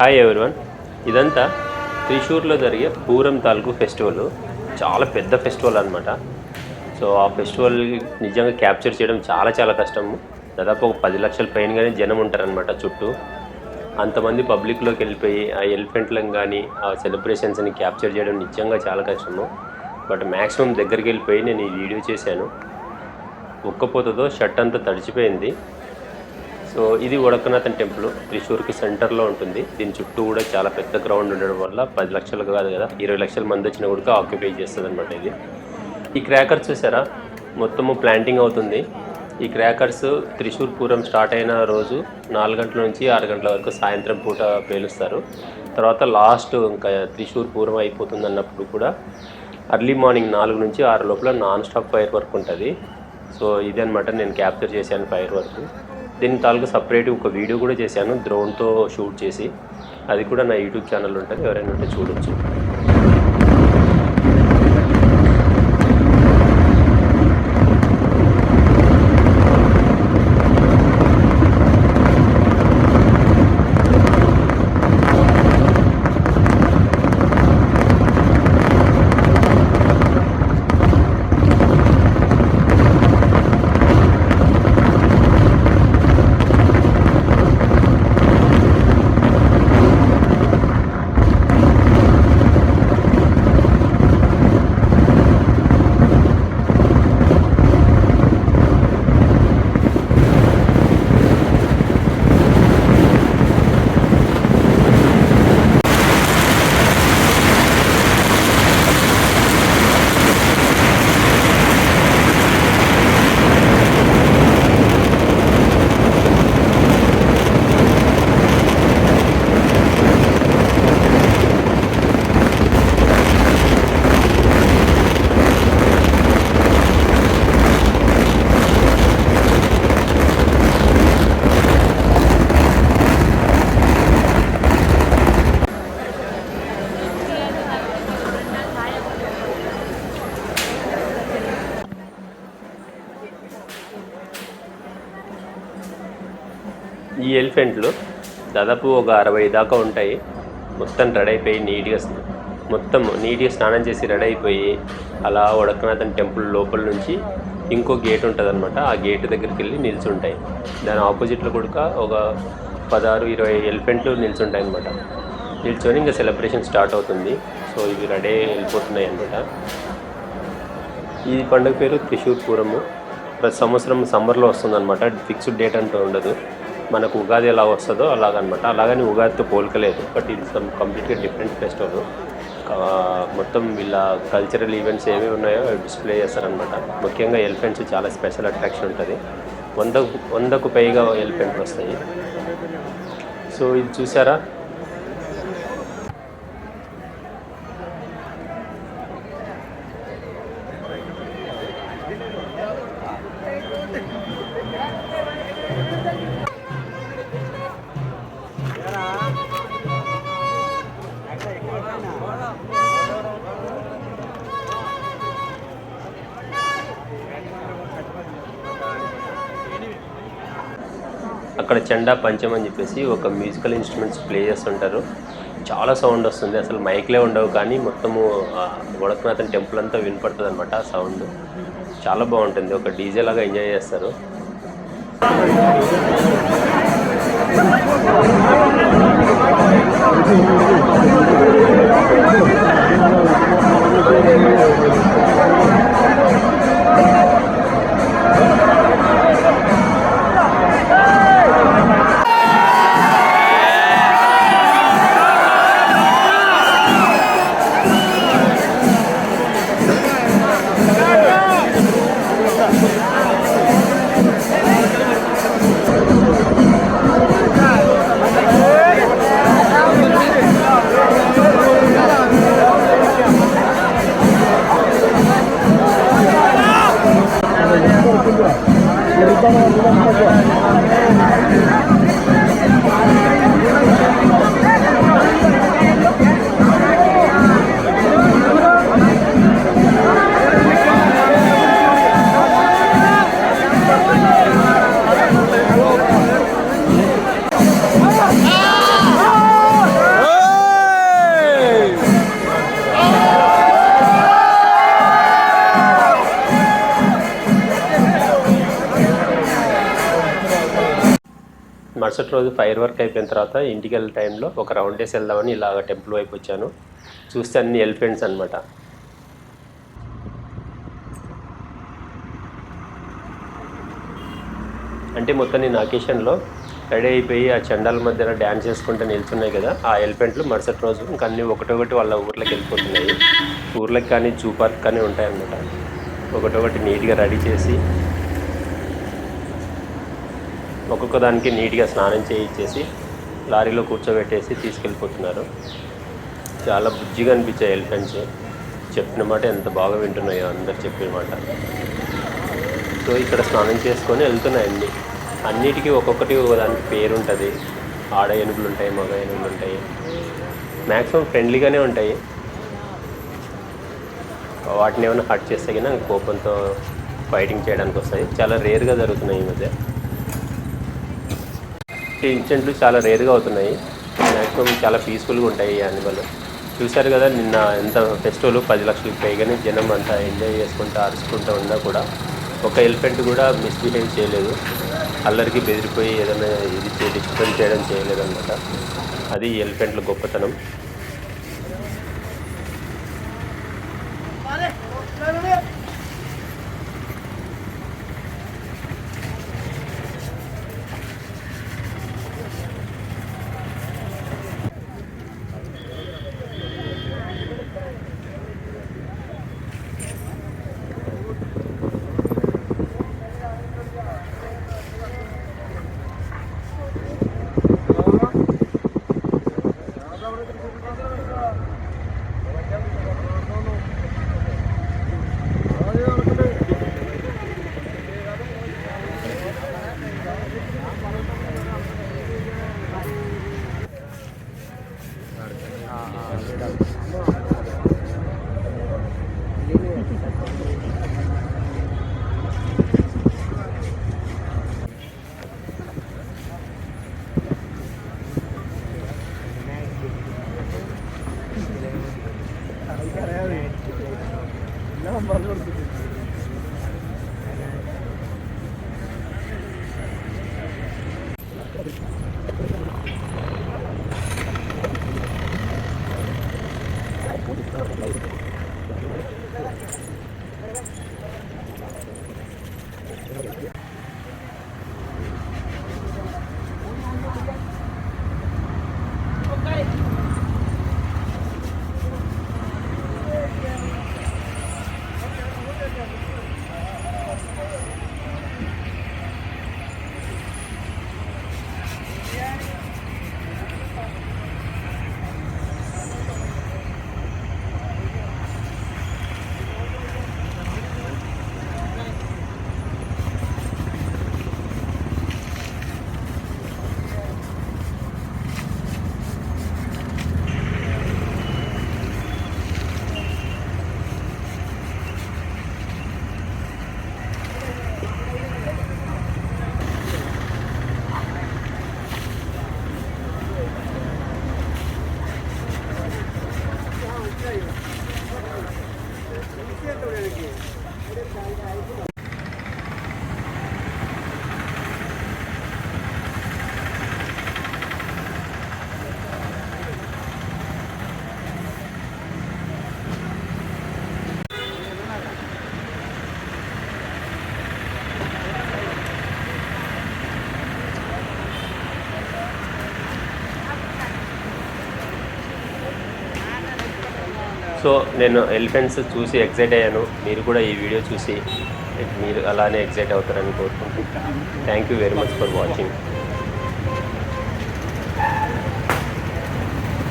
Hi everyone ఇదంతా త్రిశూర్లో జరిగే పూరం తాలూకు ఫెస్టివల్. చాలా పెద్ద ఫెస్టివల్ అనమాట సో ఆ ఫెస్టివల్ నిజంగా క్యాప్చర్ చేయడం చాలా చాలా కష్టము. దాదాపు ఒక పది లక్షల పైనగానే జనం ఉంటారనమాట చుట్టూ. అంతమంది పబ్లిక్లోకి వెళ్ళిపోయి ఆ ఎలిఫెంట్లను కానీ ఆ సెలబ్రేషన్స్ని క్యాప్చర్ చేయడం నిజంగా చాలా కష్టము. బట్ మ్యాక్సిమం దగ్గరికి వెళ్ళిపోయి నేను ఈ వీడియో చేశాను. ఉక్కపోతతో షర్ట్ అంతా తడిచిపోయింది. సో ఇది వడకనాథన్ టెంపుల్. త్రిశూర్కి సెంటర్లో ఉంటుంది. దీని చుట్టూ కూడా చాలా పెద్ద గ్రౌండ్ ఉండడం వల్ల పది లక్షలు కాదు కదా? ఇరవై లక్షల మంది వచ్చిన కూడా ఆక్యుపై చేస్తుంది అనమాట ఇది. ఈ క్రాకర్స్ చూసారా? మొత్తము ప్లాంటింగ్ అవుతుంది. ఈ క్రాకర్స్ త్రిశూర్ పూరం స్టార్ట్ అయిన రోజు నాలుగు గంటల నుంచి ఆరు గంటల వరకు సాయంత్రం పూట పేలుస్తారు. తర్వాత లాస్ట్ ఇంకా త్రిశూర్ పూరం అయిపోతుంది అన్నప్పుడు కూడా అర్లీ మార్నింగ్ నాలుగు నుంచి ఆరు లోపల నాన్ స్టాప్ ఫైర్ వర్క్ ఉంటుంది. సో ఇది అనమాట నేను క్యాప్చర్ చేశాను ఫైర్ వర్క్. దీని తాలూకు సపరేట్ ఒక వీడియో కూడా చేశాను. డ్రోన్తో షూట్ చేసి అది కూడా నా యూట్యూబ్ ఛానల్ ఉంటుంది. ఎవరైనా ఉంటే చూడొచ్చు. ఈ ఎలిఫెంట్లు దాదాపు ఒక అరవై దాకా ఉంటాయి. మొత్తం రెడీ అయిపోయి నీట్గా మొత్తం నీట్గా స్నానం చేసి రెడీ అయిపోయి అలా వడకనాథన్ టెంపుల్ లోపల నుంచి ఇంకో గేట్ ఉంటుంది అనమాట ఆ గేట్ దగ్గరికి వెళ్ళి నిల్చుంటాయి. దాని ఆపోజిట్లో కూడా ఒక పదహారు ఇరవై ఎలిఫెంట్లు నిల్చుంటాయి అనమాట నిల్చొని ఇంకా సెలబ్రేషన్ స్టార్ట్ అవుతుంది. సో ఇవి రెడీ అయి వెళ్ళిపోతున్నాయి అనమాట ఈ పండుగ పేరు త్రిశూర్ పూరము ప్రతి సంవత్సరం సమ్మర్లో వస్తుందన్నమాట. ఫిక్స్డ్ డేట్ అంటూ ఉండదు. మనకు ఉగాది ఎలా వస్తుందో అలాగనమాట. అలాగని ఉగాదితో పోల్కలేదు బట్ ఇది సమ్ కంప్లీట్గా డిఫరెంట్ ఫెస్టివల్ మొత్తం వీళ్ళ కల్చరల్ ఈవెంట్స్ ఏమేమి ఉన్నాయో అవి డిస్ప్లే చేస్తారనమాట. ముఖ్యంగా ఎలిఫెంట్స్ చాలా స్పెషల్ అట్రాక్షన్ ఉంటుంది. వంద వందకు పైగా ఎలిఫెంట్లు వస్తాయి. సో ఇది చూసారా? అక్కడ చెండా పంచం అని చెప్పేసి ఒక మ్యూజికల్ ఇన్స్ట్రుమెంట్స్ ప్లే చేస్తుంటారు. చాలా సౌండ్ వస్తుంది. అసలు మైక్లే ఉండవు కానీ మొత్తము వడకనాథన్ టెంపుల్ అంతా వినపడుతుంది అనమాట ఆ సౌండ్ చాలా బాగుంటుంది. ఒక డీజే లాగా ఎంజాయ్ చేస్తారు. మరుసటి రోజు ఫైర్ వర్క్ అయిపోయిన తర్వాత ఇంటికి వెళ్ళే టైంలో ఒక రౌండ్ వేసి వెళ్దామని ఇలాగ టెంపుల్ వైపు వచ్చాను. చూస్తే అన్ని ఎలిఫెంట్స్ అనమాట అంటే మొత్తం నేను అకేషన్లో రెడీ అయిపోయి ఆ చండాల మధ్యన డ్యాన్స్ చేసుకుంటూ నిల్చున్నాయి కదా ఆ ఎలిఫెంట్లు మరుసటి రోజు ఇంకా అన్నీ ఒకటొకటి వాళ్ళ ఊర్లోకి వెళ్ళిపోతున్నాయి. ఊర్లకు కానీ జూ పార్క్ కానీ ఉంటాయన్నమాట. ఒకటొకటి నీట్గా రెడీ చేసి ఒక్కొక్క దానికి నీట్గా స్నానం చేయించేసి లారీలో కూర్చోబెట్టేసి తీసుకెళ్ళిపోతున్నారు. చాలా బుజ్జిగా అనిపించాయి ఎలిఫెంట్స్. చెప్పిన మాట ఎంత బాగా వింటున్నాయో అందరు చెప్పిన మాట. సో ఇక్కడ స్నానం చేసుకొని వెళ్తున్నాయి అన్ని. అన్నిటికీ ఒక్కొక్కటి ఒక దానికి పేరు ఉంటుంది ఆడ ఏనుగులు ఉంటాయి మగ ఏనుగులు ఉంటాయి. మ్యాక్సిమం ఫ్రెండ్లీగానే ఉంటాయి. వాటిని ఏమైనా హట్ చేస్తే కన్నా కోపంతో ఫైటింగ్ చేయడానికి వస్తాయి చాలా రేర్గా జరుగుతున్నాయి ఈ మధ్య. ఈ ఇన్సిడెంట్లు చాలా రేర్గా అవుతున్నాయి. మ్యాక్సిమం చాలా పీస్ఫుల్గా ఉంటాయి ఈ యానిమల్ చూశారు కదా నిన్న ఎంత ఫెస్టివల్ పది లక్షలకు పైగానే జనం అంతా ఎంజాయ్ చేసుకుంటూ అరుచుకుంటూ ఉన్నా కూడా ఒక ఎలిఫెంట్ కూడా మిస్బిహేవ్ చేయలేదు. అల్లరికి బెదిరిపోయి ఏదైనా ఇది డిస్టర్బెన్స్ చేయడం చేయలేదు అనమాట అది ఎలిఫెంట్ల గొప్పతనం. సో నేను ఎలిఫెంట్స్ చూసి ఎగ్జైట్ అయ్యాను. మీరు కూడా ఈ వీడియో చూసి మీరు అలానే ఎగ్జైట్ అవుతారని కోరుకుంటున్నాను. Thank you very much for watching